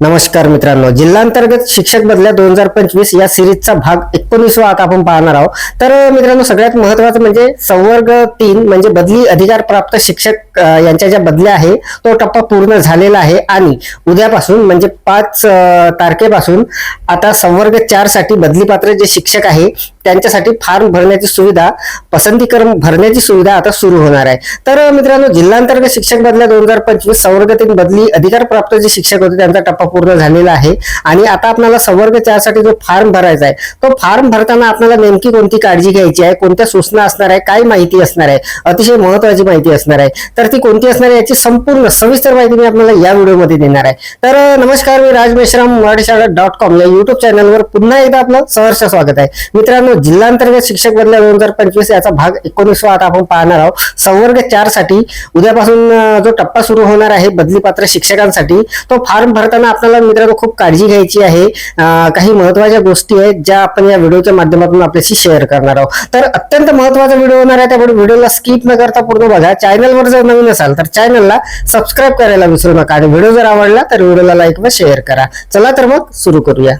नमस्कार मित्रांनो. जिल्हांतर्गत शिक्षक बदल्या दोन हजार पंचवीस या सिरीजचा भाग एकोणीसवा आता आपण पाहणार आहोत. तर मित्रांनो सगळ्यात महत्वाचं म्हणजे संवर्ग तीन म्हणजे बदली अधिकार प्राप्त शिक्षक यांच्या ज्या बदल्या आहे तो टप्पा पूर्ण झालेला आहे आणि उद्यापासून म्हणजे पाच तारखेपासून आता संवर्ग चारसाठी बदली पात्र जे शिक्षक आहे त्यांच्यासाठी फॉर्म भरण्याची सुविधा पसंतीक्रम भरण्याची सुविधा आता सुरू होणार आहे. तर मित्रांनो जिल्हांतर्गत शिक्षक बदल्या दोन हजार पंचवीस संवर्ग तीन बदली अधिकार प्राप्त जे शिक्षक होते त्यांचा टप्पा पूर्ण झालेला आहे. आणि आता आपल्याला संवर्ग चारसाठी जो फॉर्म भरायचा आहे तो फॉर्म भरताना आपल्याला नेमकी कोणती काळजी घ्यायची आहे कोणत्या सूचना असणार आहे काय माहिती असणार आहे अतिशय महत्वाची माहिती असणार आहे. तर ती कोणती असणार आहे याची संपूर्ण सविस्तर माहिती मी आपल्याला या व्हिडिओमध्ये देणार आहे. तर नमस्कार मी राज मेश्राम मराठीशाळा डॉट कॉम या युट्यूब चॅनलवर पुन्हा एकदा आपलं सहर्ष स्वागत आहे. मित्रांनो जिल्हांतर्गत शिक्षक बदल्या दोन हजार पंचवीस याचा भाग एकोणीसवा आता आपण पाहणार आहोत. संवर्ग चारसाठी उद्यापासून जो टप्पा सुरू होणार आहे बदली पात्र शिक्षकांसाठी तो फॉर्म भरताना आपल्याला मित्रांनो खूप काळजी घ्यायची आहे. काही महत्त्वाच्या गोष्टी आहेत ज्या आपण या व्हिडिओच्या माध्यमातून आपल्याशी शेअर करणार आहोत. तर अत्यंत महत्त्वाचा व्हिडिओ होणार आहे त्यामुळे व्हिडिओला स्किप न करता पूर्ण बघा. चॅनलवर जर नवीन असाल तर चॅनलला सबस्क्राईब करायला विसरू नका. आणि व्हिडिओ जर आवडला तर व्हिडिओला लाईक व शेअर करा. चला तर मग सुरू करूया.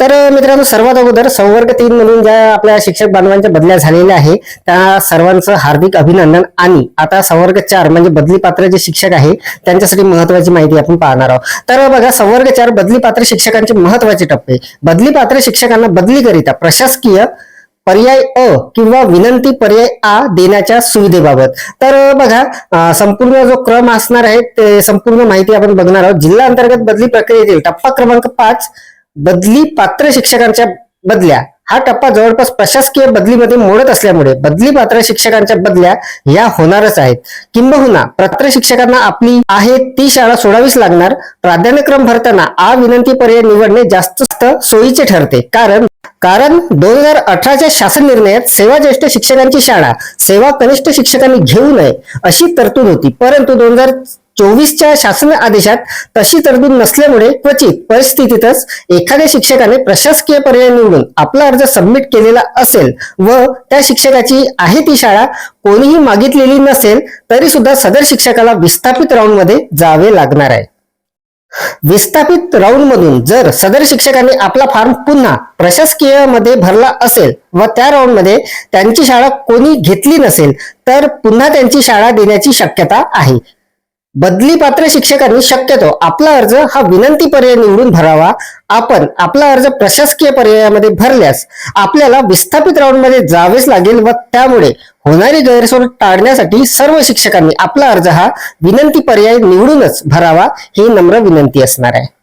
तर मित्रांनो सर्वात अगोदर संवर्ग तीन म्हणून ज्या आपल्या शिक्षक बांधवांच्या बदल्या झालेल्या आहे त्या सर्वांचं हार्दिक अभिनंदन. आणि आता संवर्ग चार म्हणजे बदली पात्र जे शिक्षक आहे त्यांच्यासाठी महत्वाची माहिती आपण पाहणार आहोत. तर बघा संवर्ग चार बदली पात्र शिक्षकांचे महत्त्वाचे टप्पे. बदली पात्र शिक्षकांना बदलीकरिता प्रशासकीय पर्याय अ किंवा विनंती पर्याय आ देण्याच्या सुविधेबाबत. तर बघा संपूर्ण जो क्रम असणार आहे ते संपूर्ण माहिती आपण बघणार आहोत. जिल्हा अंतर्गत बदली प्रक्रियेतील टप्पा क्रमांक पाच बदली पात्र शिक्षकांच्या बदल्या. हा टप्पा जवळपास प्रशासकीय बदलीमध्ये मोडत असल्यामुळे बदली पात्र शिक्षकांच्या बदल्या या होणारच आहेत. किंबहुना पात्र शिक्षकांना आपली आहे ती शाळा सोडावीच लागणार. प्राधान्यक्रम भरताना आ विनंती पर्याय निवडणे जास्त सोयीचे ठरते. कारण कारण दोन हजार अठराच्या शासन निर्णयात सेवा ज्येष्ठ शिक्षकांची शाळा सेवा कनिष्ठ शिक्षकांनी घेऊ नये अशी तरतूद होती. परंतु दोन हजार चोवीसच्या शासन आदेशात तशी तरतूद नसल्यामुळे क्वचित परिस्थितीतच एखाद्या शिक्षकाने प्रशासकीय पर्याय निवडून आपला अर्ज सबमिट केलेला असेल व त्या शिक्षकाची आहे ती शाळा कोणीही मागितलेली नसेल तरी सुद्धा सदर शिक्षकाला विस्थापित राऊंडमध्ये जावे लागणार आहे. विस्थापित राऊंड मधून जर सदर शिक्षकांनी आपला फॉर्म पुन्हा प्रशासकीयमध्ये भरला असेल व त्या राऊंडमध्ये त्यांची शाळा कोणी घेतली नसेल तर पुन्हा त्यांची शाळा देण्याची शक्यता आहे. बदली पात्र शिक्षकांनी शक्यतो आपला अर्ज हा विनंती पर्याय निवडून भरावा. आपण आपला अर्ज प्रशासकीय पर्यायामध्ये भरल्यास आपल्याला विस्थापित राऊंडमध्ये जावेच लागेल व त्यामुळे होणारी गैरसोय टाळण्यासाठी सर्व शिक्षकांनी आपला अर्ज हा विनंती पर्याय निवडूनच भरावा ही नम्र विनंती असणार आहे.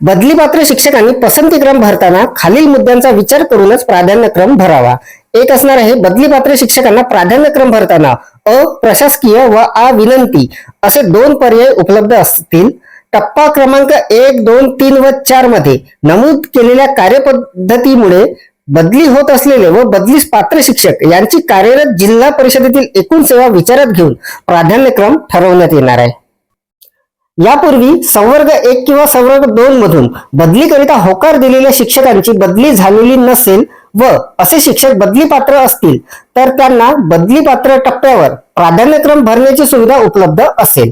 बदली पात्र शिक्षकांनी पसंतीक्रम भरताना खालील मुद्द्यांचा विचार करूनच प्राधान्यक्रम भरावा. एक असणार आहे बदली पात्र शिक्षकांना प्राधान्यक्रम भरताना अ प्रशासकीय व आ विनंती असे दोन पर्याय उपलब्ध असतील. टप्पा क्रमांक एक दोन तीन व चारमध्ये नमूद केलेल्या कार्यपद्धतीमुळे बदली होत असलेले व बदलीस पात्र शिक्षक यांची कार्यरत जिल्हा परिषदेतील एकूण सेवा विचारात घेऊन प्राधान्यक्रम ठरवण्यात येणार आहे. यापूर्वी संवर्ग एक किंवा संवर्ग दोन मधून बदलीकरिता होकार दिलेल्या शिक्षकांची बदली झालेली नसेल व असे शिक्षक बदली पात्र असतील तर त्यांना बदली पात्र टप्प्यावर प्राधान्यक्रम भरण्याची सुविधा उपलब्ध असेल.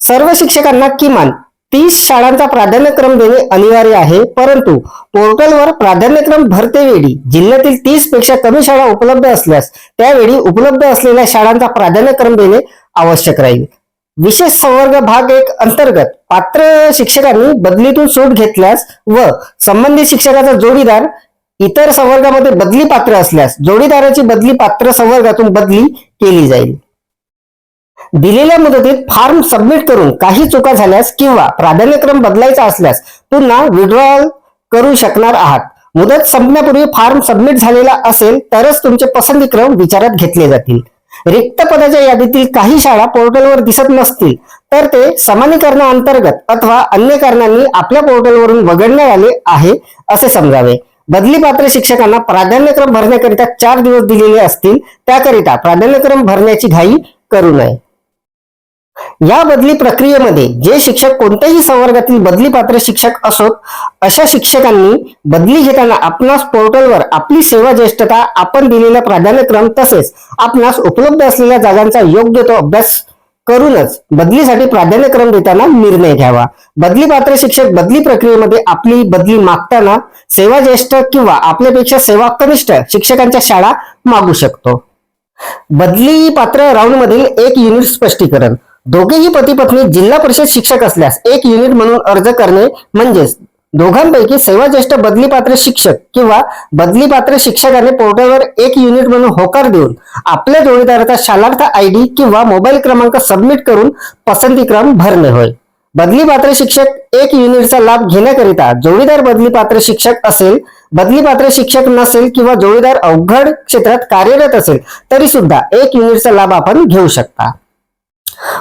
सर्व शिक्षकांना किमान तीस शाळांचा प्राधान्यक्रम देणे अनिवार्य आहे परंतु पोर्टलवर प्राधान्यक्रम भरतेवेळी जिल्ह्यातील तीसपेक्षा कमी शाळा उपलब्ध असल्यास त्यावेळी उपलब्ध असलेल्या शाळांचा प्राधान्यक्रम देणे आवश्यक राहील. विशेष संवर्ग भाग एक अंतर्गत पात्र शिक्षकांनी बदलीतून सूट घेतल्यास व संबंधित शिक्षकाचा जोडीदार इतर संवर्गामध्ये बदली पात्र असल्यास जोडीदाराची बदली पात्र संवर्गातून बदली केली जाईल. दिलेल्या मुदतीत फॉर्म सबमिट करून काही चुका झाल्यास किंवा प्राधान्यक्रम बदलायचा असल्यास पुन्हा विड्रॉल करू शकणार आहात. मुदत संपण्यापूर्वी फॉर्म सबमिट झालेला असेल तरच तुमचे पसंतीक्रम विचारात घेतले जातील. रिक्त पदाच्या यादीतील काही शाळा पोर्टलवर दिसत नसतील तर ते समानीकरणाअंतर्गत अथवा अन्य कारणांनी आपल्या पोर्टलवरून वगळण्यात आले आहे असे समजावे. बदली पात्र शिक्षकांना प्राधान्यक्रम भरण्याकरिता चार दिवस दिलेले असतील त्याकरिता प्राधान्यक्रम भरण्याची घाई करू नये. या बदली प्रक्रियेमध्ये जे शिक्षक कोणत्याही संवर्गातील बदली पात्र शिक्षक असोत अशा शिक्षकांनी बदली घेताना आपणास पोर्टलवर आपली सेवा ज्येष्ठता आपण दिलेला प्राधान्यक्रम तसेच आपणास उपलब्ध असलेल्या जागांचा योग्य तो अभ्यास करूनच बदलीसाठी प्राधान्यक्रम देताना निर्णय घ्यावा. बदली पात्र शिक्षक बदली प्रक्रियेमध्ये आपली बदली मागताना सेवा ज्येष्ठ किंवा आपल्यापेक्षा सेवा कनिष्ठ शिक्षकांच्या शाळा मागू शकतो. बदली पात्र राऊंड मधील एक युनिट स्पष्टीकरण. दोघेही पती पत्नी जिल्हा परिषद शिक्षक असल्यास एक युनिट म्हणून अर्ज करणे म्हणजेच दोघांपैकी सेवा ज्येष्ठ बदलीपात्र शिक्षक किंवा बदली पात्र शिक्षकाने पोर्टलवर एक युनिट म्हणून होकार देऊन आपल्या जोडीदाराचा शालार्थ आय डी किंवा मोबाईल क्रमांक सबमिट करून पसंतीक्रम भरणे होय. बदली पात्र शिक्षक एक युनिटचा लाभ घेण्याकरिता जोडीदार बदली पात्र शिक्षक असेल बदली पात्र शिक्षक नसेल किंवा जोडीदार अवघड क्षेत्रात कार्यरत असेल तरी सुद्धा एक युनिटचा लाभ आपण घेऊ शकता.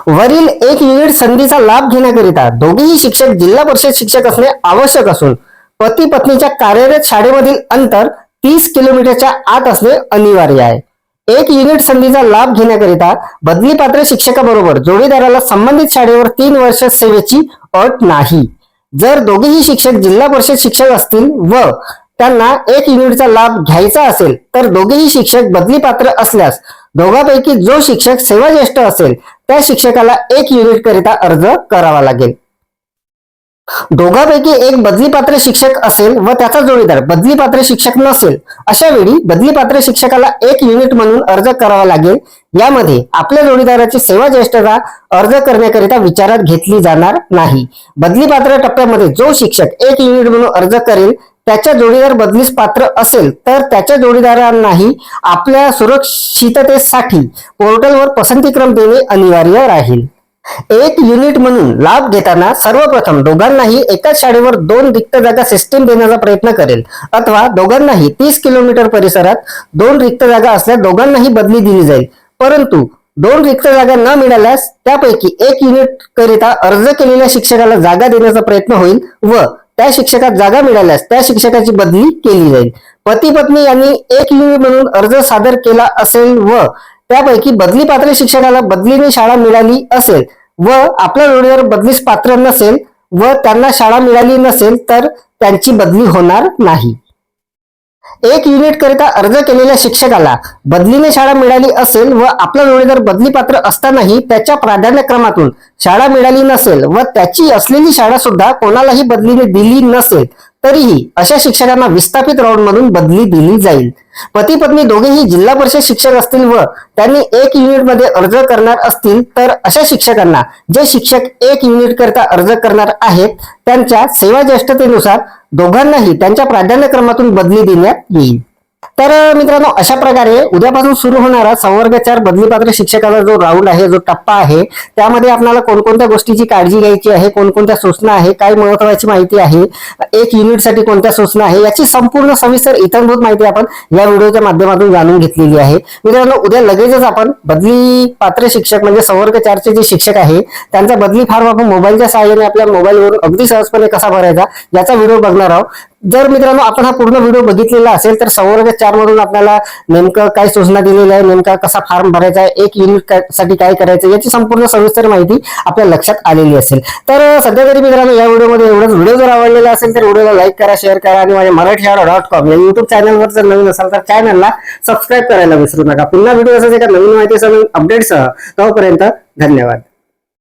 वरील एक युनिट संधीचा लाभ घेण्याकरिता दोघेही शिक्षक जिल्हा परिषद शिक्षक असणे आवश्यक असून पती पत्नीच्या कार्यरत शाळेमधील अंतर तीस किलोमीटरच्या आत असणे अनिवार्य आहे. एक युनिट संधीचा लाभ घेण्याकरिता बदली पात्र शिक्षकाबरोबर जोडीदाराला संबंधित शाळेवर तीन वर्ष सेवेची अट नाही. जर दोघेही शिक्षक जिल्हा परिषद शिक्षक असतील व त्यांना एक युनिटचा लाभ घ्यायचा असेल तर दोघेही शिक्षक बदली पात्र असल्यास दोघांपैकी जो शिक्षक सेवा ज्येष्ठ असेल त्या शिक्षकाला एक युनिट करिता अर्ज करावा लागेल. दोघांपैकी एक बदली पात्र शिक्षक असेल व त्याचा जोडीदार बदली पात्र शिक्षक नसेल अशा वेळी बदली पात्र शिक्षकाला एक युनिट म्हणून अर्ज करावा लागेल. यामध्ये आपल्या जोडीदाराची सेवा ज्येष्ठता अर्ज करण्याकरिता विचारात घेतली जाणार नाही. बदली पात्र टप्प्यामध्ये जो शिक्षक एक युनिट म्हणून अर्ज करेल त्याच्या जोडीदार बदलीस पात्र असेल तर त्याच्या जोडीदारांनाही आपल्या सुरक्षिततेसाठी पोर्टलवर पसंतीक्रम देणे अनिवार्य राहील. एक युनिट म्हणून लाभ घेताना सर्वप्रथम दोघांनाही एकाच शाळेवर दोन रिक्त जागा सिस्टीम देण्याचा प्रयत्न करेल अथवा दोघांनाही तीस किलोमीटर परिसरात दोन रिक्त जागा असल्यास दोघांनाही बदली दिली जाईल. परंतु दोन रिक्त जागा न मिळाल्यास त्यापैकी एक युनिट करिता अर्ज केलेल्या शिक्षकाला जागा देण्याचा प्रयत्न होईल व त्या शिक्षकात जागा मिळाल्यास त्या शिक्षकाची बदली केली जाईल. पती पत्नी यांनी एक युनिट म्हणून अर्ज सादर केला असेल व त्यापैकी बदली पात्र शिक्षकाला बदलीने शाळा मिळाली असेल व आपल्या जोडीवर बदलीस पात्र नसेल व त्यांना शाळा मिळाली नसेल तर त्यांची बदली होणार नाही. एक युनिट करिता अर्ज केलेल्या शिक्षकाला बदलीने शाळा मिळाली असेल व आपला जोडीदार बदली पात्र असतानाही त्याच्या प्राधान्यक्रमातून शाळा मिळाली नसेल व त्याची असलेली शाळा सुद्धा कोणालाही बदलीने दिली नसेल तरीही अशा शिक्षकांना विस्थापित राऊंड मधून बदली दिली जाईल. पती पत्नी दोघेही जिल्हा परिषद शिक्षक असतील व त्यांनी एक युनिटमध्ये अर्ज करणार असतील तर अशा शिक्षकांना जे शिक्षक एक युनिट करता अर्ज करणार आहेत त्यांच्या सेवा ज्येष्ठतेनुसार दोघांनाही त्यांच्या प्राधान्यक्रमातून बदली देण्यात येईल. तर मित्रांनो अशा प्रकारे उद्यापासून सुरू होणारा संवर्ग चार बदलीपात्र शिक्षकाचा जो राऊंड आहे जो टप्पा आहे त्यामध्ये आपल्याला कोणकोणत्या गोष्टीची काळजी घ्यायची आहे कोणकोणत्या सूचना आहे काय महत्वाची माहिती आहे एक युनिटसाठी कोणत्या सूचना आहे याची संपूर्ण सविस्तर इतरभूत माहिती आपण या व्हिडिओच्या माध्यमातून जाणून घेतलेली आहे. मित्रांनो उद्या लगेचच आपण बदली पात्र शिक्षक म्हणजे संवर्ग चारचे जे शिक्षक आहे त्यांचा बदली फार्म आपण मोबाईलच्या सहाय्याने आपल्या मोबाईलवरून अगदी सहजपणे कसा भरायचा याचा व्हिडिओ बघणार आहोत. जर मित्रांनो आपण हा पूर्ण व्हिडिओ बघितलेला असेल तर संवर्ग चार मधून आपल्याला नेमकं काय सूचना दिलेल्या आहे नेमका कसा फॉर्म भरायचा आहे एक युनिटसाठी काय करायचं याची संपूर्ण सविस्तर माहिती आपल्या लक्षात आलेली असेल. तर सध्या तरी मित्रांनो या व्हिडिओमध्ये एवढंच. व्हिडिओ जर आवडलेला असेल तर व्हिडिओला लाईक करा शेअर करा आणि माझ्या मराठी शाळा डॉट कॉम या युट्यूब चॅनलवर जर नवीन असाल तर चॅनलला सबस्क्राईब करायला विसरू नका. पुन्हा व्हिडिओ असेल एका नवीन माहितीसह अपडेटसह तोपर्यंत धन्यवाद.